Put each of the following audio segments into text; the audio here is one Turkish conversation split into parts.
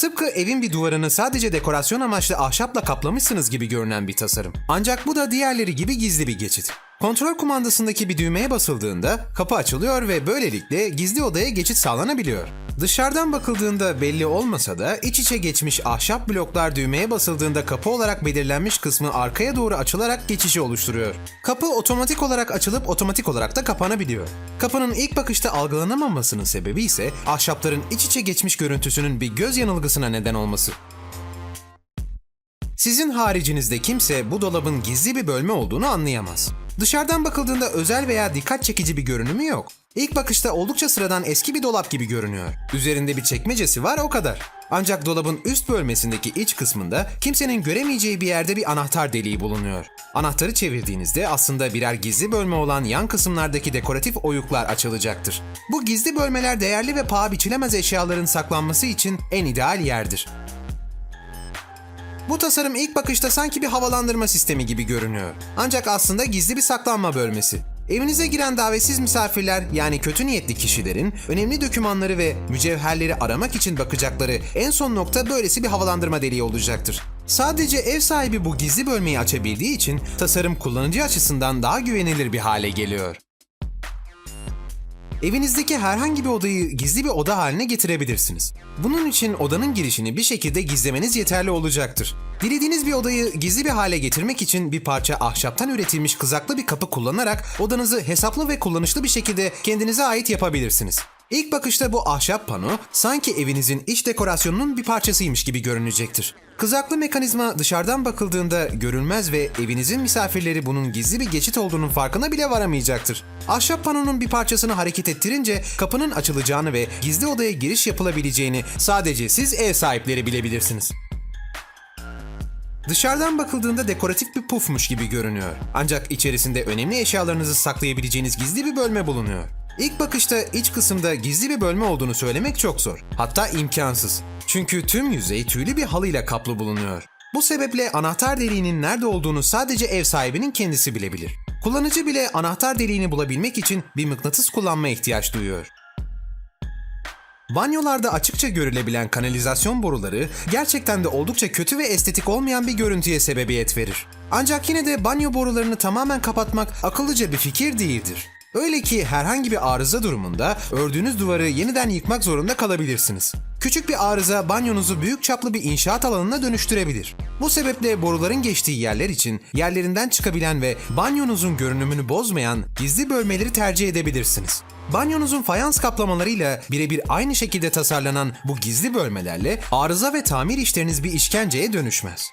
Tıpkı evin bir duvarını sadece dekorasyon amaçlı ahşapla kaplamışsınız gibi görünen bir tasarım. Ancak bu da diğerleri gibi gizli bir geçit. Kontrol kumandasındaki bir düğmeye basıldığında kapı açılıyor ve böylelikle gizli odaya geçit sağlanabiliyor. Dışarıdan bakıldığında belli olmasa da iç içe geçmiş ahşap bloklar düğmeye basıldığında kapı olarak belirlenmiş kısmı arkaya doğru açılarak geçişi oluşturuyor. Kapı otomatik olarak açılıp otomatik olarak da kapanabiliyor. Kapının ilk bakışta algılanamamasının sebebi ise ahşapların iç içe geçmiş görüntüsünün bir göz yanılgısına neden olması. Sizin haricinizde kimse bu dolabın gizli bir bölme olduğunu anlayamaz. Dışarıdan bakıldığında özel veya dikkat çekici bir görünümü yok. İlk bakışta oldukça sıradan eski bir dolap gibi görünüyor. Üzerinde bir çekmecesi var o kadar. Ancak dolabın üst bölmesindeki iç kısmında kimsenin göremeyeceği bir yerde bir anahtar deliği bulunuyor. Anahtarı çevirdiğinizde aslında birer gizli bölme olan yan kısımlardaki dekoratif oyuklar açılacaktır. Bu gizli bölmeler değerli ve paha biçilemez eşyaların saklanması için en ideal yerdir. Bu tasarım ilk bakışta sanki bir havalandırma sistemi gibi görünüyor. Ancak aslında gizli bir saklanma bölmesi. Evinize giren davetsiz misafirler yani kötü niyetli kişilerin önemli dokümanları ve mücevherleri aramak için bakacakları en son nokta böylesi bir havalandırma deliği olacaktır. Sadece ev sahibi bu gizli bölmeyi açabildiği için tasarım kullanıcı açısından daha güvenilir bir hale geliyor. Evinizdeki herhangi bir odayı gizli bir oda haline getirebilirsiniz. Bunun için odanın girişini bir şekilde gizlemeniz yeterli olacaktır. Dilediğiniz bir odayı gizli bir hale getirmek için bir parça ahşaptan üretilmiş kızaklı bir kapı kullanarak odanızı hesaplı ve kullanışlı bir şekilde kendinize ait yapabilirsiniz. İlk bakışta bu ahşap pano sanki evinizin iç dekorasyonunun bir parçasıymış gibi görünecektir. Kızaklı mekanizma dışarıdan bakıldığında görünmez ve evinizin misafirleri bunun gizli bir geçit olduğunun farkına bile varamayacaktır. Ahşap panonun bir parçasını hareket ettirince kapının açılacağını ve gizli odaya giriş yapılabileceğini sadece siz ev sahipleri bilebilirsiniz. Dışarıdan bakıldığında dekoratif bir pufmuş gibi görünüyor. Ancak içerisinde önemli eşyalarınızı saklayabileceğiniz gizli bir bölme bulunuyor. İlk bakışta iç kısımda gizli bir bölme olduğunu söylemek çok zor. Hatta imkansız. Çünkü tüm yüzey tüylü bir halıyla kaplı bulunuyor. Bu sebeple anahtar deliğinin nerede olduğunu sadece ev sahibinin kendisi bilebilir. Kullanıcı bile anahtar deliğini bulabilmek için bir mıknatıs kullanmaya ihtiyaç duyuyor. Banyolarda açıkça görülebilen kanalizasyon boruları gerçekten de oldukça kötü ve estetik olmayan bir görüntüye sebebiyet verir. Ancak yine de banyo borularını tamamen kapatmak akıllıca bir fikir değildir. Öyle ki herhangi bir arıza durumunda ördüğünüz duvarı yeniden yıkmak zorunda kalabilirsiniz. Küçük bir arıza banyonuzu büyük çaplı bir inşaat alanına dönüştürebilir. Bu sebeple boruların geçtiği yerler için yerlerinden çıkabilen ve banyonuzun görünümünü bozmayan gizli bölmeleri tercih edebilirsiniz. Banyonuzun fayans kaplamalarıyla birebir aynı şekilde tasarlanan bu gizli bölmelerle arıza ve tamir işleriniz bir işkenceye dönüşmez.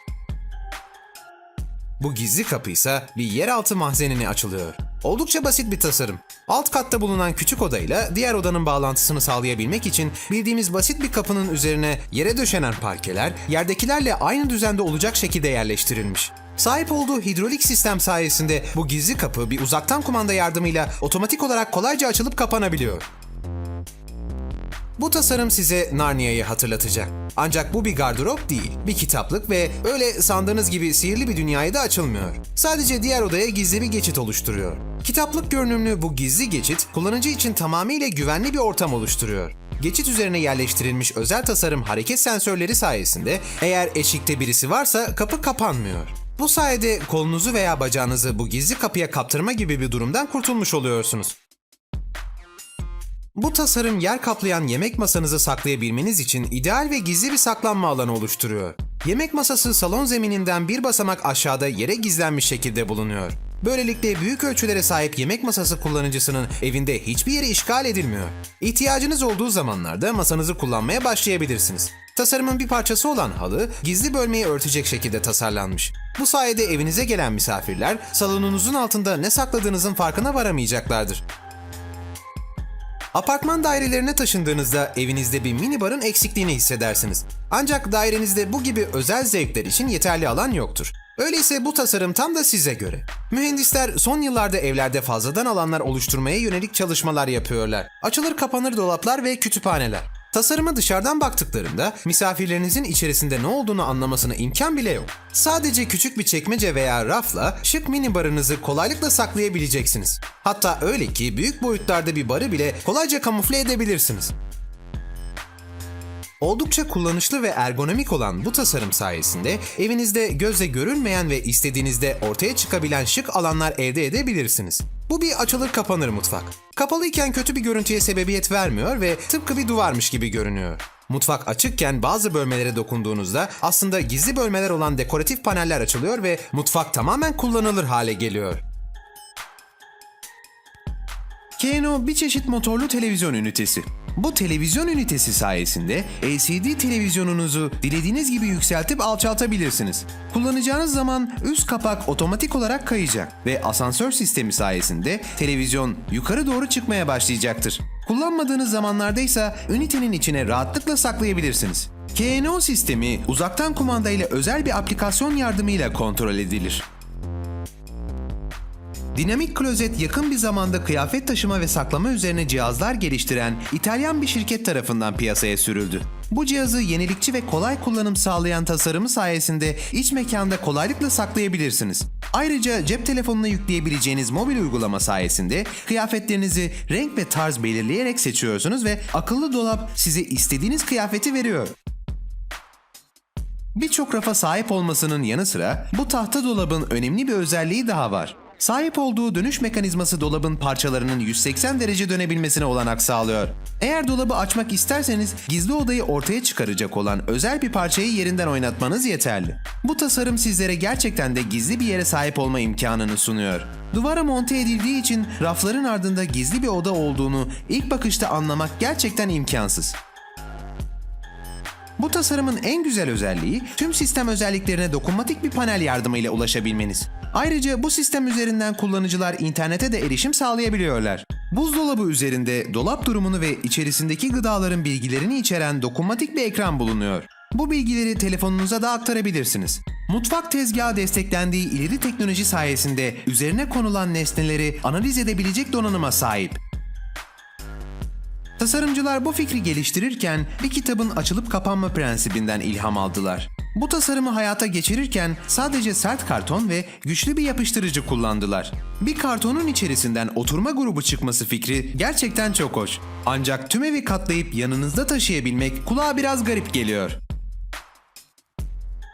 Bu gizli kapı ise bir yeraltı mahzenine açılıyor. Oldukça basit bir tasarım. Alt katta bulunan küçük odayla diğer odanın bağlantısını sağlayabilmek için bildiğimiz basit bir kapının üzerine yere döşenen parkeler yerdekilerle aynı düzende olacak şekilde yerleştirilmiş. Sahip olduğu hidrolik sistem sayesinde bu gizli kapı bir uzaktan kumanda yardımıyla otomatik olarak kolayca açılıp kapanabiliyor. Bu tasarım size Narnia'yı hatırlatacak. Ancak bu bir gardırop değil, bir kitaplık ve öyle sandığınız gibi sihirli bir dünyaya da açılmıyor. Sadece diğer odaya gizli bir geçit oluşturuyor. Kitaplık görünümlü bu gizli geçit kullanıcı için tamamıyla güvenli bir ortam oluşturuyor. Geçit üzerine yerleştirilmiş özel tasarım hareket sensörleri sayesinde eğer eşikte birisi varsa kapı kapanmıyor. Bu sayede kolunuzu veya bacağınızı bu gizli kapıya kaptırma gibi bir durumdan kurtulmuş oluyorsunuz. Bu tasarım yer kaplayan yemek masanızı saklayabilmeniz için ideal ve gizli bir saklanma alanı oluşturuyor. Yemek masası salon zemininden bir basamak aşağıda yere gizlenmiş şekilde bulunuyor. Böylelikle büyük ölçülere sahip yemek masası kullanıcısının evinde hiçbir yeri işgal edilmiyor. İhtiyacınız olduğu zamanlarda masanızı kullanmaya başlayabilirsiniz. Tasarımın bir parçası olan halı gizli bölmeyi örtecek şekilde tasarlanmış. Bu sayede evinize gelen misafirler salonunuzun altında ne sakladığınızın farkına varamayacaklardır. Apartman dairelerine taşındığınızda evinizde bir minibarın eksikliğini hissedersiniz. Ancak dairenizde bu gibi özel zevkler için yeterli alan yoktur. Öyleyse bu tasarım tam da size göre. Mühendisler son yıllarda evlerde fazladan alanlar oluşturmaya yönelik çalışmalar yapıyorlar. Açılır kapanır dolaplar ve kütüphaneler. Tasarıma dışarıdan baktıklarında misafirlerinizin içerisinde ne olduğunu anlamasına imkan bile yok. Sadece küçük bir çekmece veya rafla şık mini barınızı kolaylıkla saklayabileceksiniz. Hatta öyle ki büyük boyutlarda bir barı bile kolayca kamufle edebilirsiniz. Oldukça kullanışlı ve ergonomik olan bu tasarım sayesinde evinizde gözle görülmeyen ve istediğinizde ortaya çıkabilen şık alanlar elde edebilirsiniz. Bu bir açılır kapanır mutfak. Kapalıyken kötü bir görüntüye sebebiyet vermiyor ve tıpkı bir duvarmış gibi görünüyor. Mutfak açıkken bazı bölmelere dokunduğunuzda aslında gizli bölmeler olan dekoratif paneller açılıyor ve mutfak tamamen kullanılır hale geliyor. Keno bir çeşit motorlu televizyon ünitesi. Bu televizyon ünitesi sayesinde LCD televizyonunuzu dilediğiniz gibi yükseltip alçaltabilirsiniz. Kullanacağınız zaman üst kapak otomatik olarak kayacak ve asansör sistemi sayesinde televizyon yukarı doğru çıkmaya başlayacaktır. Kullanmadığınız zamanlarda ise ünitenin içine rahatlıkla saklayabilirsiniz. KNO sistemi uzaktan kumanda ile özel bir aplikasyon yardımıyla kontrol edilir. Dinamik Klozet yakın bir zamanda kıyafet taşıma ve saklama üzerine cihazlar geliştiren İtalyan bir şirket tarafından piyasaya sürüldü. Bu cihazı yenilikçi ve kolay kullanım sağlayan tasarımı sayesinde iç mekanda kolaylıkla saklayabilirsiniz. Ayrıca cep telefonuna yükleyebileceğiniz mobil uygulama sayesinde kıyafetlerinizi renk ve tarz belirleyerek seçiyorsunuz ve akıllı dolap size istediğiniz kıyafeti veriyor. Birçok rafa sahip olmasının yanı sıra bu tahta dolabın önemli bir özelliği daha var. Sahip olduğu dönüş mekanizması dolabın parçalarının 180 derece dönebilmesine olanak sağlıyor. Eğer dolabı açmak isterseniz gizli odayı ortaya çıkaracak olan özel bir parçayı yerinden oynatmanız yeterli. Bu tasarım sizlere gerçekten de gizli bir yere sahip olma imkanını sunuyor. Duvara monte edildiği için rafların ardında gizli bir oda olduğunu ilk bakışta anlamak gerçekten imkansız. Bu tasarımın en güzel özelliği tüm sistem özelliklerine dokunmatik bir panel yardımıyla ulaşabilmeniz. Ayrıca bu sistem üzerinden kullanıcılar internete de erişim sağlayabiliyorlar. Buzdolabı üzerinde dolap durumunu ve içerisindeki gıdaların bilgilerini içeren dokunmatik bir ekran bulunuyor. Bu bilgileri telefonunuza da aktarabilirsiniz. Mutfak tezgahı desteklendiği ileri teknoloji sayesinde üzerine konulan nesneleri analiz edebilecek donanıma sahip. Tasarımcılar bu fikri geliştirirken bir kitabın açılıp kapanma prensibinden ilham aldılar. Bu tasarımı hayata geçirirken sadece sert karton ve güçlü bir yapıştırıcı kullandılar. Bir kartonun içerisinden oturma grubu çıkması fikri gerçekten çok hoş. Ancak tüm evi katlayıp yanınızda taşıyabilmek kulağa biraz garip geliyor.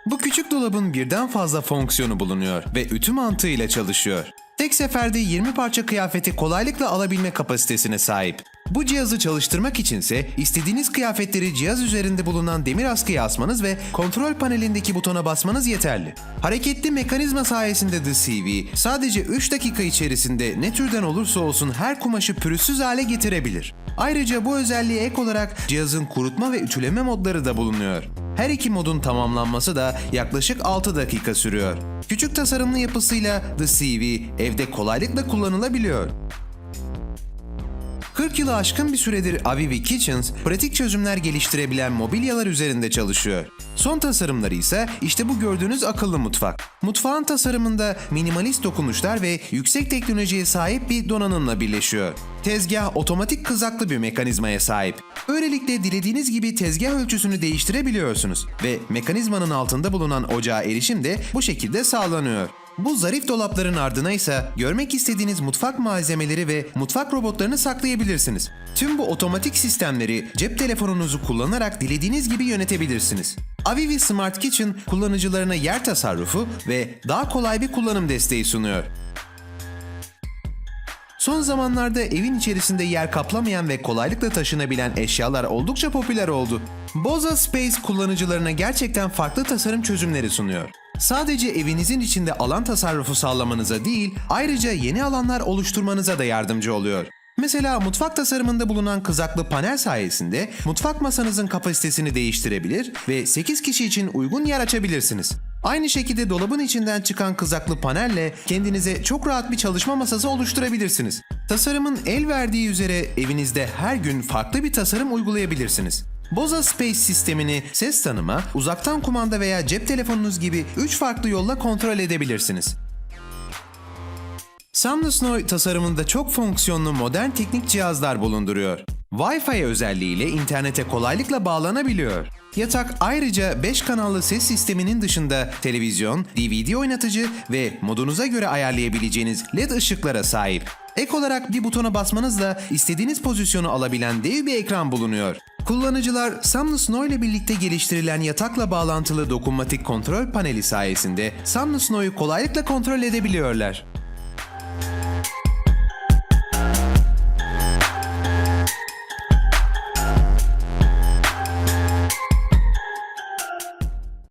Bu küçük dolabın birden fazla fonksiyonu bulunuyor ve ütü mantığıyla çalışıyor. Tek seferde 20 parça kıyafeti kolaylıkla alabilme kapasitesine sahip. Bu cihazı çalıştırmak içinse istediğiniz kıyafetleri cihaz üzerinde bulunan demir askıya asmanız ve kontrol panelindeki butona basmanız yeterli. Hareketli mekanizma sayesinde The CV sadece 3 dakika içerisinde ne türden olursa olsun her kumaşı pürüzsüz hale getirebilir. Ayrıca bu özelliğe ek olarak cihazın kurutma ve ütüleme modları da bulunuyor. Her iki modun tamamlanması da yaklaşık 6 dakika sürüyor. Küçük tasarımlı yapısıyla The CV evde kolaylıkla kullanılabiliyor. 40 yılı aşkın bir süredir Avivi Kitchens, pratik çözümler geliştirebilen mobilyalar üzerinde çalışıyor. Son tasarımları ise işte bu gördüğünüz akıllı mutfak. Mutfağın tasarımında minimalist dokunuşlar ve yüksek teknolojiye sahip bir donanımla birleşiyor. Tezgah otomatik kızaklı bir mekanizmaya sahip. Böylelikle dilediğiniz gibi tezgah ölçüsünü değiştirebiliyorsunuz ve mekanizmanın altında bulunan ocağa erişim de bu şekilde sağlanıyor. Bu zarif dolapların ardına ise görmek istediğiniz mutfak malzemeleri ve mutfak robotlarını saklayabilirsiniz. Tüm bu otomatik sistemleri cep telefonunuzu kullanarak dilediğiniz gibi yönetebilirsiniz. Avivi Smart Kitchen kullanıcılarına yer tasarrufu ve daha kolay bir kullanım desteği sunuyor. Son zamanlarda evin içerisinde yer kaplamayan ve kolaylıkla taşınabilen eşyalar oldukça popüler oldu. Boza Space kullanıcılarına gerçekten farklı tasarım çözümleri sunuyor. Sadece evinizin içinde alan tasarrufu sağlamanıza değil, ayrıca yeni alanlar oluşturmanıza da yardımcı oluyor. Mesela mutfak tasarımında bulunan kızaklı panel sayesinde mutfak masanızın kapasitesini değiştirebilir ve 8 kişi için uygun yer açabilirsiniz. Aynı şekilde dolabın içinden çıkan kızaklı panelle kendinize çok rahat bir çalışma masası oluşturabilirsiniz. Tasarımın el verdiği üzere evinizde her gün farklı bir tasarım uygulayabilirsiniz. Boza Space sistemini ses tanıma, uzaktan kumanda veya cep telefonunuz gibi 3 farklı yolla kontrol edebilirsiniz. Samsung tasarımında çok fonksiyonlu modern teknik cihazlar bulunduruyor. Wi-Fi özelliğiyle internete kolaylıkla bağlanabiliyor. Yatak ayrıca 5 kanallı ses sisteminin dışında televizyon, DVD oynatıcı ve modunuza göre ayarlayabileceğiniz LED ışıklara sahip. Ek olarak bir butona basmanızla istediğiniz pozisyonu alabilen dev bir ekran bulunuyor. Kullanıcılar Samsung Snow ile birlikte geliştirilen yatakla bağlantılı dokunmatik kontrol paneli sayesinde Samsung Snow'u kolaylıkla kontrol edebiliyorlar.